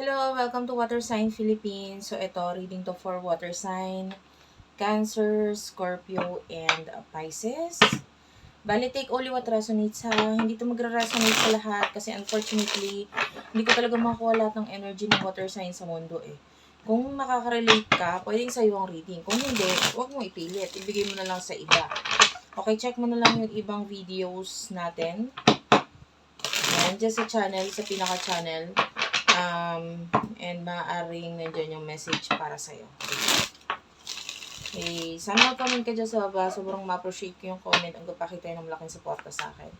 Hello, welcome to Water Sign Philippines. So ito, reading to for water sign, Cancer, Scorpio, and Pisces. Bali, take only what resonates ha. Hindi to magre-resonate sa lahat kasi unfortunately, hindi ko talaga makuha lahat ng energy ng water sign sa mundo eh. Kung makaka-relate ka, pwedeng sa'yo ang reading. Kung hindi, huwag mo ipilit. Ibigay mo na lang sa iba. Okay, check mo na lang yung ibang videos natin. Nandiyan sa channel, sa pinaka-channel. Um, and maaaring nandiyan yung message para sa'yo. Okay, sana mag-comment ka dyan sa baba. Sobrang ma-appreciate ko yung comment. Ang gapakita ng malaking suporta sa akin.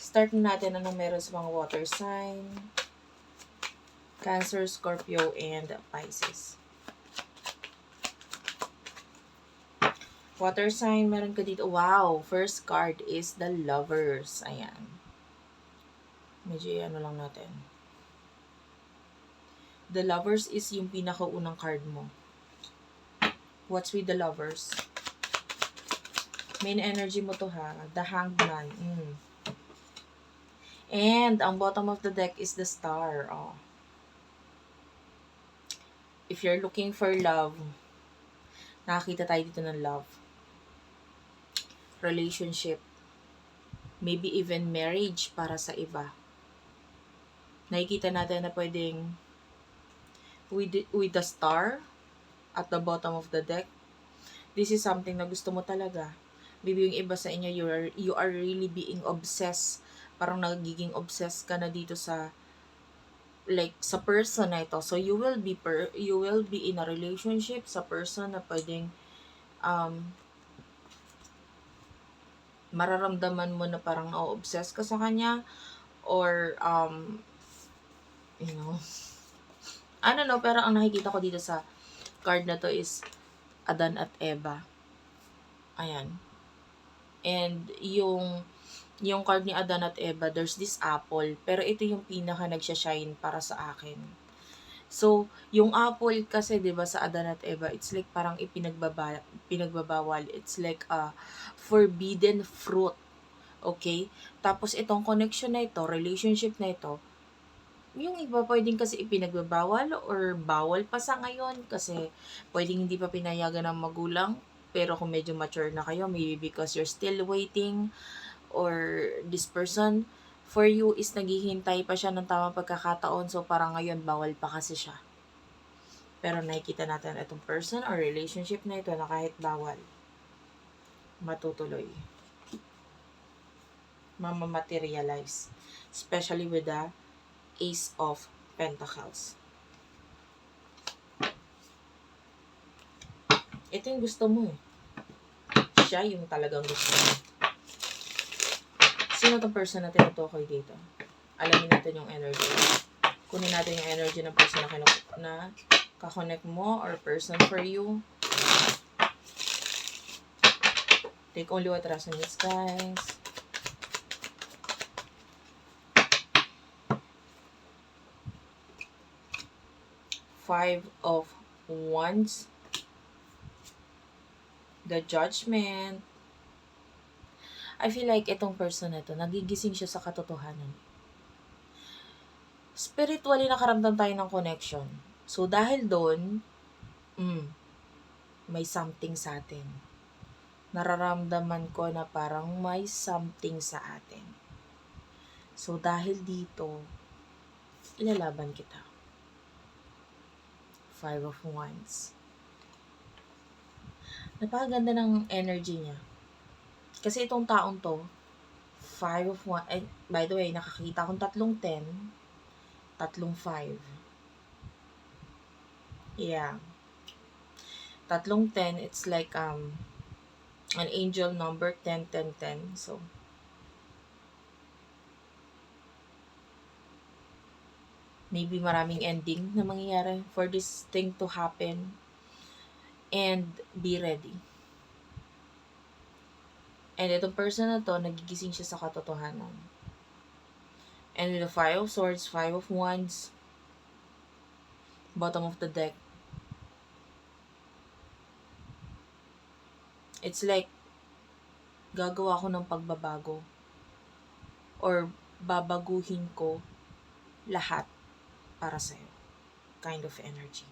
Start na natin anong meron sa mga water sign. Cancer, Scorpio, and Pisces. Water sign, meron ka dito. Wow! First card is the Lovers. Ayan. Medyo ano lang natin. The Lovers is yung pinakaunang card mo. What's with the Lovers? Main energy mo to ha. The Hanged Man. Mm. And ang bottom of the deck is the Star. Oh. If you're looking for love, nakakita tayo dito ng love. Relationship. Maybe even marriage para sa iba. Nakikita natin na pwedeng with, the- with the star at the bottom of the deck. This is something na gusto mo talaga. Maybe yung iba sa inyo, you are, you are really being obsessed. Parang nagiging obsessed ka na dito sa like sa person na ito. So you will be per, you will be in a relationship sa person na pwedeng um mararamdaman mo na parang na-obsess ka sa kanya or um you know I don't know pero ang nakikita ko dito sa card na to is Adan at Eva. Ayan. And yung yung card ni Adan at Eva, there's this apple. Pero ito yung pinaka nagsha-shine para sa akin. So, yung apple kasi, di ba, sa Adan at Eva, it's like parang ipinagbaba, pinagbabawal. It's like a forbidden fruit. Okay? Tapos, itong connection na ito, relationship na ito, yung iba pwedeng kasi ipinagbabawal or bawal pa sa ngayon kasi pwedeng hindi pa pinayagan ng magulang pero kung medyo mature na kayo maybe because you're still waiting or this person for you is naghihintay pa siya ng tamang pagkakataon so parang ngayon bawal pa kasi siya. Pero nakikita natin itong person or relationship na ito na kahit bawal, matutuloy. Mamamaterialize. Especially with the Ace of Pentacles. Ito yung gusto mo eh. Siya yung talagang gusto mo. Sino tong person na tinutukoy dito? Alamin natin yung energy. Kunin natin yung energy ng person na, kinu- na kakonect mo or person for you. Take only what resonates, guys. Five of Wands. The Judgment. I feel like itong person na to, nagigising siya sa katotohanan. Spiritually nakaramdam tayo ng connection. So, dahil doon, mm, may something sa atin. Nararamdaman ko na parang may something sa atin. So, dahil dito, ilalaban kita. Five of Wands. Napakaganda ng energy niya. Kasi itong taong to, five of one, eh, by the way, nakakita akong tatlong ten, tatlong five. Yeah. Tatlong ten, it's like, um, an angel number, 10, 10, 10. So, maybe maraming ending na mangyayari for this thing to happen. And be ready. And itong person na to, nagigising siya sa katotohanan. And the Five of Swords, Five of Wands, bottom of the deck, it's like, gagawa ko ng pagbabago. Or babaguhin ko lahat para sa'yo. kind of energy.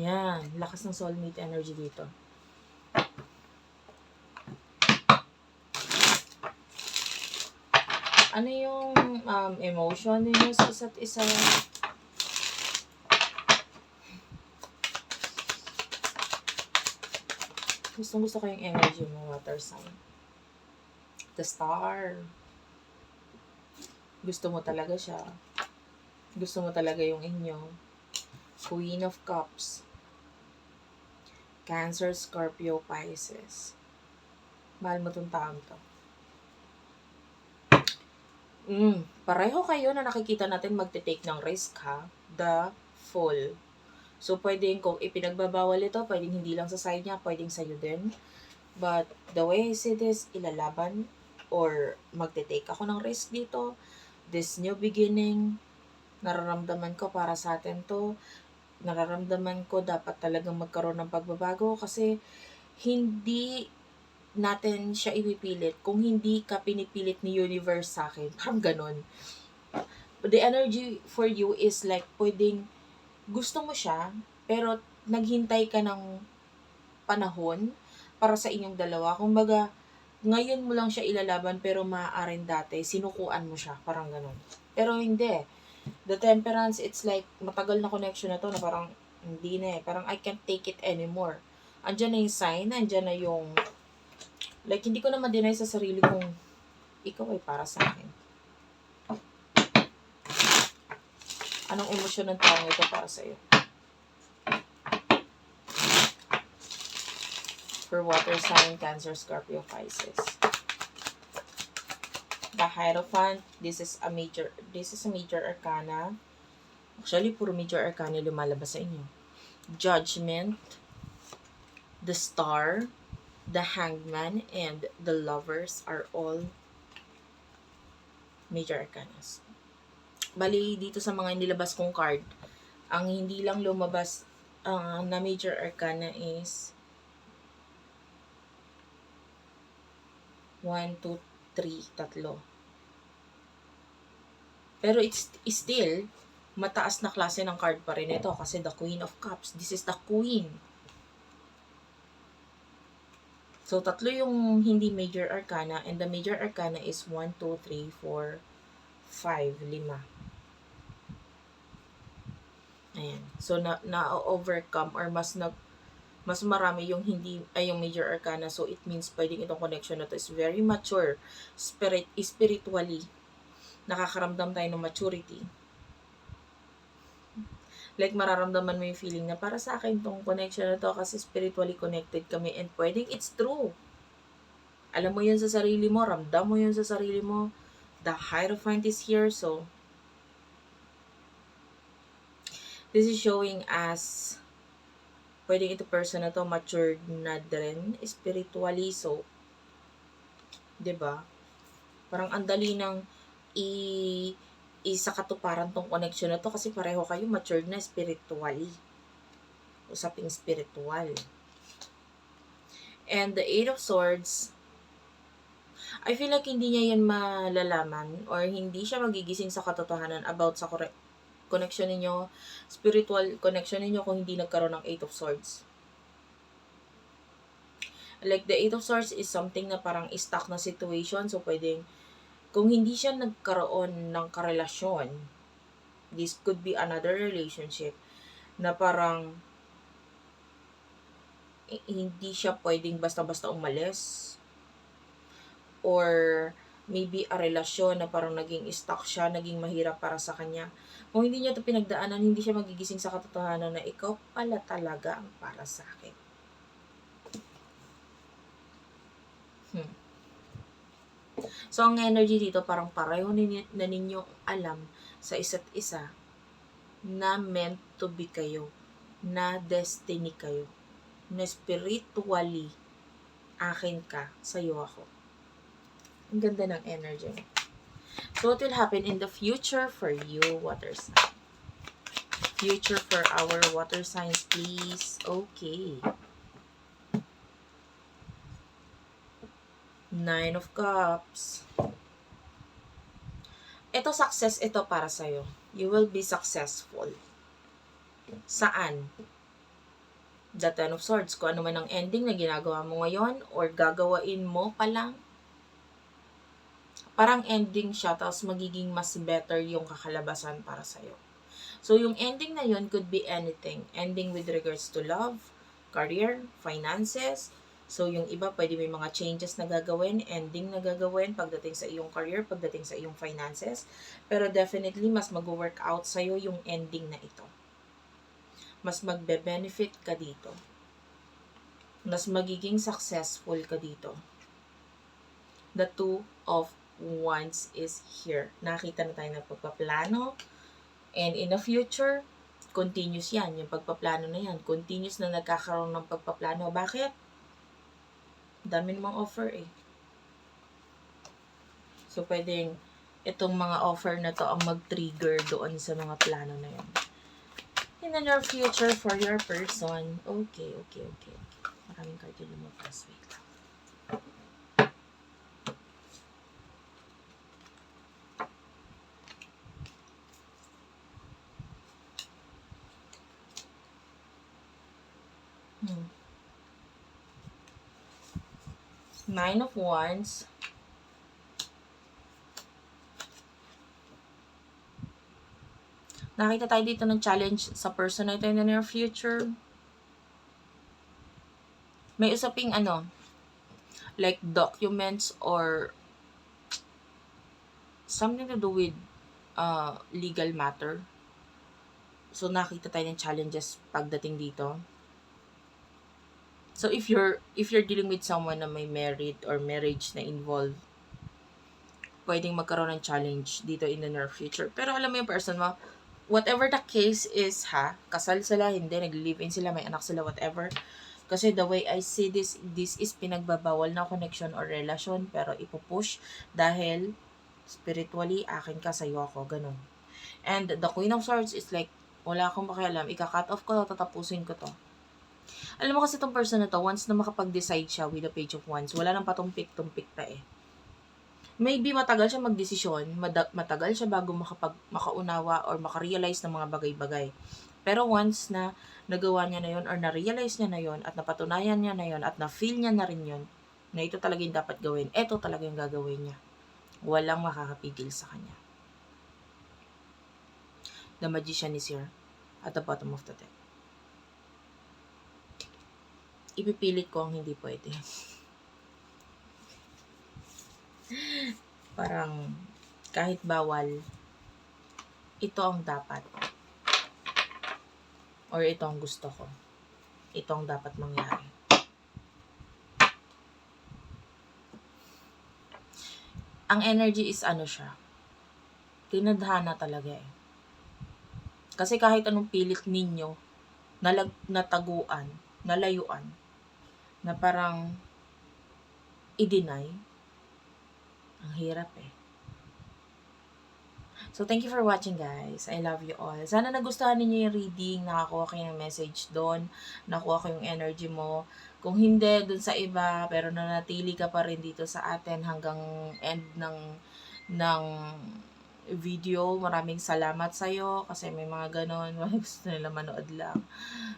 Yan, lakas ng soulmate energy dito. Ano yung um, emotion ninyo sa isa't isa? Gustong gusto ko yung energy mo, water sign. The star. Gusto mo talaga siya. Gusto mo talaga yung inyo. Queen of Cups. Cancer, Scorpio, Pisces. Mahal mo tong taong to. Mm, pareho kayo na nakikita natin magte-take ng risk ha. The full. So, pwedeng kung ipinagbabawal ito, pwedeng hindi lang sa side niya, pwedeng sa'yo din. But, the way I see this, ilalaban or magte-take ako ng risk dito. This new beginning, nararamdaman ko para sa atin to. Nararamdaman ko dapat talagang magkaroon ng pagbabago kasi hindi natin siya ipipilit kung hindi ka pinipilit ni universe sa akin. Parang ganun. The energy for you is like pwedeng gusto mo siya, pero naghintay ka ng panahon para sa inyong dalawa. Kumbaga, ngayon mo lang siya ilalaban pero maaaring dati, sinukuan mo siya. Parang ganun. Pero hindi. The temperance, it's like, matagal na connection na to na parang, hindi na eh. Parang I can't take it anymore. Andyan na yung sign, andyan na yung, like, hindi ko na ma-deny sa sarili kong, ikaw ay para sa akin. Anong emosyon ng taong ito para sa iyo? For water sign, Cancer, Scorpio, Pisces. The Hierophant, this is a major, this is a major arcana. Actually, puro major arcana lumalabas sa inyo. Judgment, the Star, the Hangman, and the Lovers are all major arcanas. Bali, dito sa mga nilabas kong card, ang hindi lang lumabas uh, na major arcana is 1, 2, 3, tatlo. Pero it's, it's still, mataas na klase ng card pa rin ito kasi the Queen of Cups. This is the Queen. So, tatlo yung hindi major arcana and the major arcana is 1, 2, 3, 4, 5, 5. Ayan. So, na, na-overcome or mas nag mas marami yung hindi ay yung major arcana. So it means pwedeng itong connection na to is very mature spirit spiritually. Nakakaramdam tayo ng maturity. Like mararamdaman mo yung feeling na para sa akin tong connection na to kasi spiritually connected kami and pwedeng it's true. Alam mo yun sa sarili mo ramdam mo yun sa sarili mo. The Hierophant is here so this is showing as pwedeng ito person na to matured na din spiritually. So 'di ba? Parang ang dali ng i isa katuparan tong connection na to kasi pareho kayo matured na spiritually. Usaping spiritual. And the eight of swords I feel like hindi niya yan malalaman or hindi siya magigising sa katotohanan about sa connection ninyo, spiritual connection ninyo kung hindi nagkaroon ng Eight of Swords. Like, the Eight of Swords is something na parang stuck na situation. So, pwedeng, kung hindi siya nagkaroon ng karelasyon, this could be another relationship na parang hindi siya pwedeng basta-basta umalis or maybe a relasyon na parang naging stuck siya, naging mahirap para sa kanya. Kung hindi niya ito pinagdaanan, hindi siya magigising sa katotohanan na ikaw pala talaga ang para sa akin. Hmm. So, ang energy dito, parang pareho na ninyo alam sa isa't isa na meant to be kayo, na destiny kayo, na spiritually akin ka, sa'yo ako. Ang ganda ng energy. So, what will happen in the future for you, water sign? Future for our water signs, please. Okay. Nine of Cups. ito success ito para sa'yo. You will be successful. Saan? The Ten of Swords. Kung ano man ang ending na ginagawa mo ngayon or gagawain mo pa lang. Parang ending siya, tapos magiging mas better yung kakalabasan para sa'yo. So, yung ending na yun could be anything. Ending with regards to love, career, finances. So, yung iba, pwede may mga changes na gagawin, ending na gagawin pagdating sa iyong career, pagdating sa iyong finances. Pero definitely, mas mag-work out sa'yo yung ending na ito. Mas magbe-benefit ka dito. Mas magiging successful ka dito. The two of wands is here. Nakita na tayo ng pagpaplano. And in the future, continuous yan. Yung pagpaplano na yan. Continuous na nagkakaroon ng pagpaplano. Bakit? Dami namang offer eh. So, pwedeng itong mga offer na to ang mag-trigger doon sa mga plano na yan. In the near future for your person. Okay, okay, okay. okay. Maraming card yung lumabas. Wait lang. Hmm. Nine of Wands. Nakita tayo dito ng challenge sa person na ito in the near future. May usaping ano, like documents or something to do with uh, legal matter. So, nakita tayo ng challenges pagdating dito. So, if you're, if you're dealing with someone na may married or marriage na involved, pwedeng magkaroon ng challenge dito in the near future. Pero alam mo yung person mo, whatever the case is ha, kasal sila, hindi, nag-live-in sila, may anak sila, whatever. Kasi the way I see this, this is pinagbabawal na connection or relasyon, pero ipupush dahil spiritually, akin ka, sa'yo ako, ganun. And the Queen of Swords is like, wala akong pakialam, ika-cut off ko, tatapusin ko to. Alam mo kasi itong person na to, once na makapag-decide siya with the page of wands, wala nang patumpik-tumpik pa eh. Maybe matagal siya magdesisyon, matagal siya bago makapag, makaunawa or makarealize ng mga bagay-bagay. Pero once na nagawa niya na yon or na-realize niya na yon at napatunayan niya na yon at na-feel niya na rin yon na ito talaga yung dapat gawin, ito talaga yung gagawin niya. Walang makakapigil sa kanya. The Magician is here at the bottom of the deck. Ipipilit ko ang hindi pwede. Parang kahit bawal, ito ang dapat. Or ito ang gusto ko. Ito ang dapat mangyari. Ang energy is ano siya. Tinadhana talaga eh. Kasi kahit anong pilit ninyo, nalag, nataguan, nalayuan, na parang i-deny, ang hirap eh. So, thank you for watching, guys. I love you all. Sana nagustuhan ninyo yung reading. Nakakuha kayo ng message doon. Nakuha ko yung energy mo. Kung hindi, dun sa iba, pero nanatili ka pa rin dito sa atin hanggang end ng ng video. Maraming salamat sa'yo kasi may mga ganon. Gusto nila manood lang.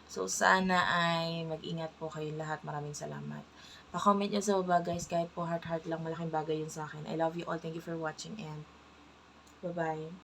So, sana ay mag-ingat po kayo lahat. Maraming salamat. Pa-comment nyo sa baba, guys. Kahit po heart-heart lang, malaking bagay yun sa akin. I love you all. Thank you for watching and Bye-bye.